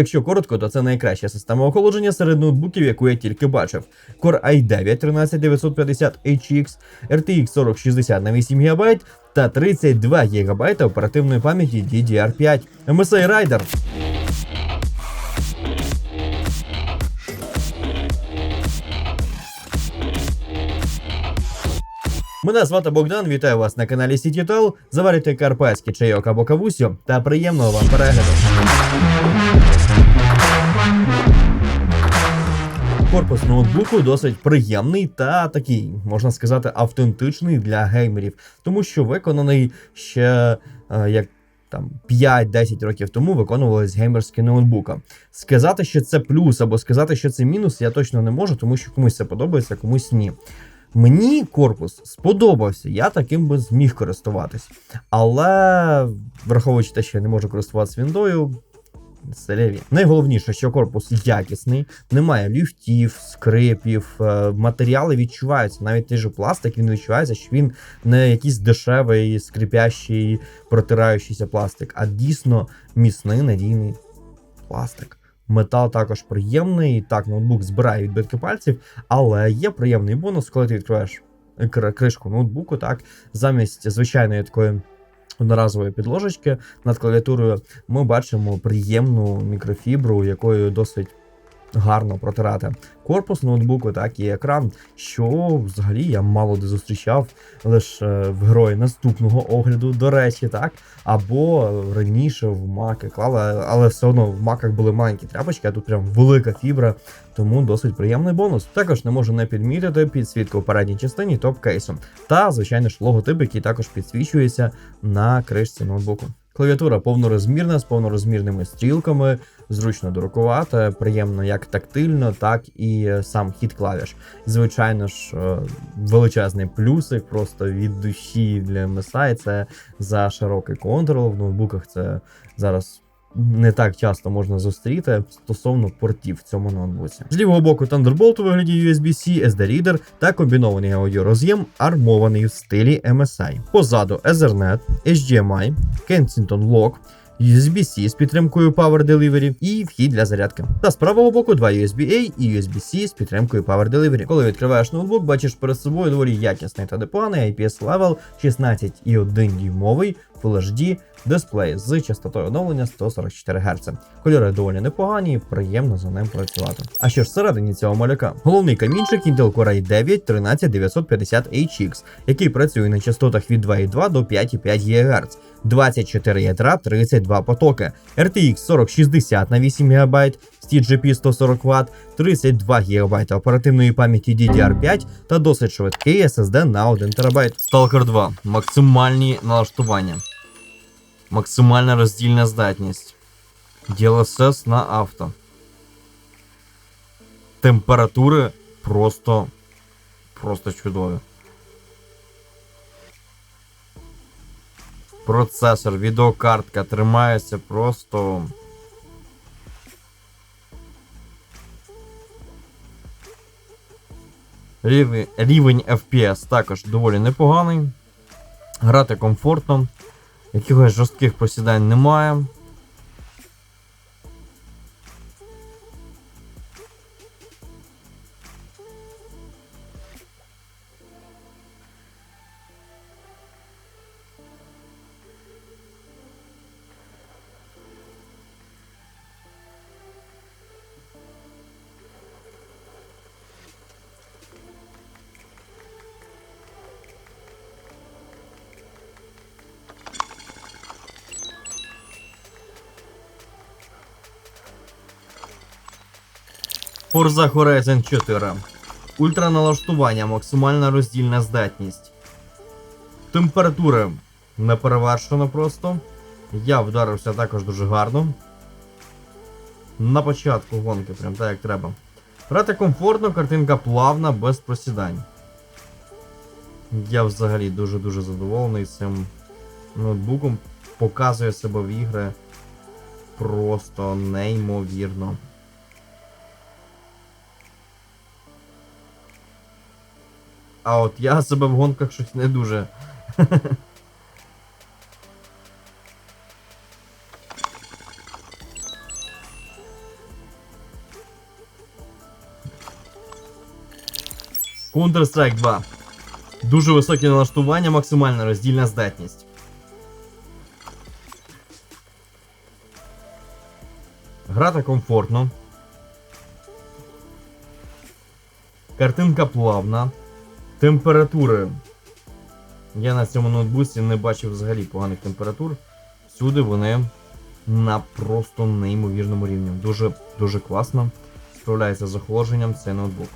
Якщо коротко, то це найкраща система охолодження серед ноутбуків, яку я тільки бачив. Core i9 13950 HX, RTX 4060 на 8 ГБ та 32 ГБ оперативної пам'яті DDR5. MSI Rider. Мене звати Богдан, вітаю вас на каналі Сітітел. Заварюйте карпатський чайок або кавусю та приємного вам перегляду. Корпус ноутбуку досить приємний та такий, можна сказати, автентичний для геймерів, тому що виконаний ще е, як там 5-10 років тому виконувались геймерські ноутбука. Сказати, що це плюс або сказати, що це мінус, я точно не можу, тому що комусь це подобається, комусь ні. Мені корпус сподобався, я таким би зміг користуватись. Але враховуючи те, що я не можу користуватися віндою, селяві. Найголовніше, що корпус якісний, немає люфтів, скрипів, е, матеріали відчуваються. Навіть той же пластик він відчувається, що він не якийсь дешевий, скрипящий, протираючийся пластик, а дійсно міцний надійний пластик. Метал також приємний. Так, ноутбук збирає відбитки пальців, але є приємний бонус, коли ти відкриваєш кришку ноутбуку, так, замість звичайної такої одноразової підложечки над клавіатурою ми бачимо приємну мікрофібру, якою досить гарно протирати корпус ноутбуку, так і екран, що взагалі я мало де зустрічав лише е, в герої наступного огляду, до речі, так. Або раніше в маки клали, але все одно в маках були маленькі тряпочки, а тут прям велика фібра, тому досить приємний бонус. Також не можу не підмітити підсвітку в передній частині топ-кейсу. Та, звичайно ж, логотип, який також підсвічується на кришці ноутбуку. Клавіатура повнорозмірна з повнорозмірними стрілками, зручно друкувати, приємно як тактильно, так і е, сам хід клавіш. Звичайно ж, е, величезний плюсик просто від душі для MSI це за широкий контрол. В ноутбуках це зараз. Не так часто можна зустріти стосовно портів в цьому ноутбуці. З лівого боку Thunderbolt у вигляді USB-C, SD-Reader та комбінований аудіороз'єм, армований в стилі MSI. Позаду Ethernet, HDMI, Kensington Lock, USB-C з підтримкою Power Delivery і вхід для зарядки. Та з правого боку два USB-A і USB-C з підтримкою Power Delivery. Коли відкриваєш ноутбук, бачиш перед собою доволі якісний та непоганий IPS Level 16,1 дюймовий Full HD дисплей з частотою оновлення 144 Гц. Кольори доволі непогані, приємно за ним працювати. А що ж всередині цього маляка? Головний камінчик Intel Core i9 13950HX, який працює на частотах від 2,2 до 5,5 ГГц. 24 ядра, 32 потоки, RTX 4060 на 8 ГБ, TGP 140 Вт, 32 ГБ оперативної пам'яті DDR5 та досить швидкий SSD на 1 ТБ. Stalker 2. Максимальні налаштування. Максимальна роздільна здатність. DLSS на авто. Температури просто. Просто чудові. Процесор, відеокартка тримається просто. Рівень, рівень FPS також доволі непоганий. Грати комфортно. Якихось жорстких посідань немає. Forza Horizon 4. Ультраналаштування, максимальна роздільна здатність. Температури не перевершено просто. Я вдарився також дуже гарно. На початку гонки, прям так як треба. Грати комфортно, картинка плавна, без просідань. Я взагалі дуже-дуже задоволений цим ноутбуком. Показує себе в ігри просто неймовірно. А от я себе в гонках щось не дуже. Counter-Strike 2. Дуже високе налаштування, максимальна роздільна здатність. Грати комфортно. Картинка плавна. Температури. Я на цьому ноутбуці не бачив взагалі поганих температур. Всюди вони на просто неймовірному рівні. Дуже дуже класно. Справляється з охолодженням цей ноутбук.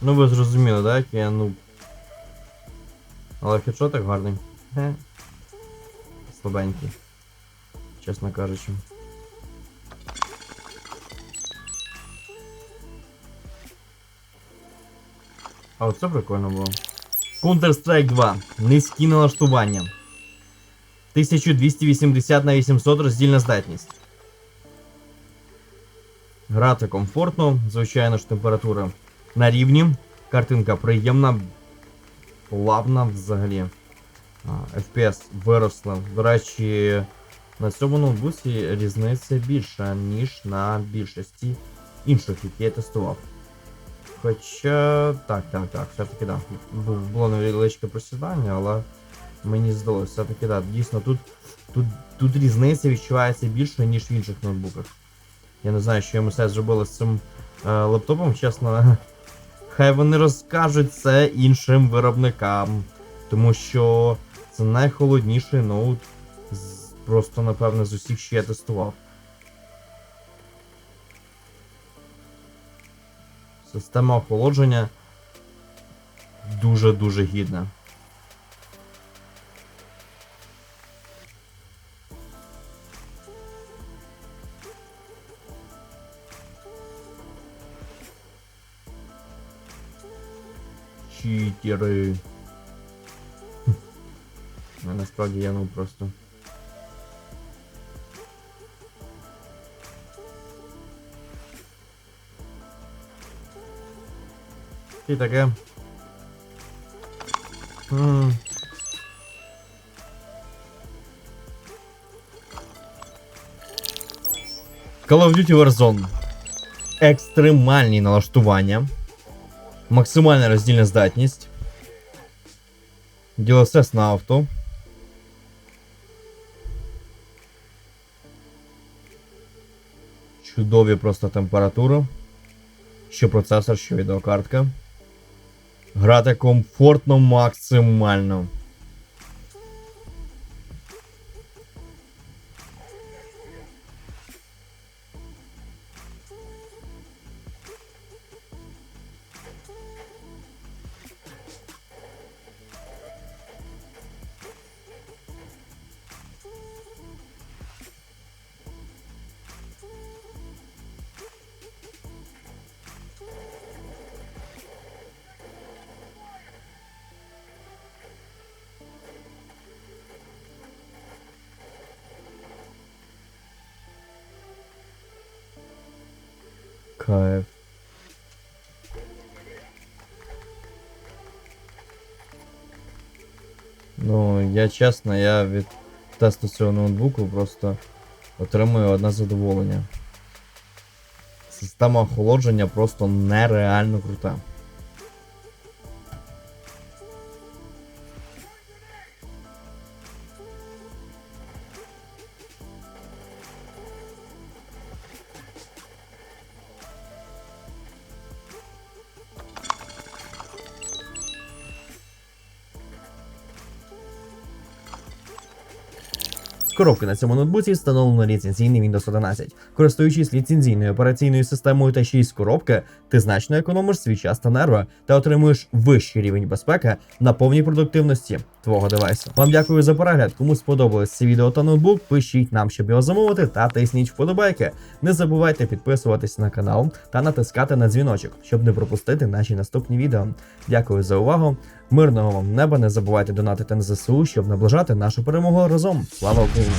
Ну ви зрозуміли, так? Як я, ну. Але хедшотик гарний. Ге. Слабенький. Чесно кажучи. А оце прикольно було. Counter-Strike 2. Низькі налаштування. 1280 на 800 роздільна здатність. Грати комфортно, звичайно ж температура на рівні. Картинка приємна, плавна взагалі. FPS виросла. До речі, на цьому ноутбуці різниця більша, ніж на більшості інших, які я тестував. Хоча. Так, так, так, все-таки так. Да. Було невеличке просідання, але мені здалося, все-таки так. Да. Дійсно, тут, тут, тут різниця відчувається більше, ніж в інших ноутбуках. Я не знаю, що все зробили з цим е, лаптопом, чесно. Хай вони розкажуть це іншим виробникам. Тому що це найхолодніший ноут просто, напевне, з усіх, що я тестував. Система охолодження дуже-дуже гідна. Читери. А насправді я ну просто. І таке. М. Call of Duty Warzone. Екстремальні налаштування. Максимальна роздільна здатність. DLSS на авто. Чудові просто температури. Що процесор, що відеокартка. Грати комфортно максимально. Кайф. Ну, я чесно, я від тесту цього ноутбуку просто отримую одне задоволення. Система охолодження просто нереально крута. Коробки на цьому ноутбуці встановлено ліцензійний Windows 11. Користуючись ліцензійною операційною системою та 6 коробки, ти значно економиш свій час та нерви та отримуєш вищий рівень безпеки на повній продуктивності. Твого девайсу. Вам дякую за перегляд. Кому сподобалось це відео та ноутбук, пишіть нам, щоб його замовити, та тисніть вподобайки. Не забувайте підписуватись на канал та натискати на дзвіночок, щоб не пропустити наші наступні відео. Дякую за увагу. Мирного вам неба. Не забувайте донатити на ЗСУ, щоб наближати нашу перемогу разом. Слава Україні!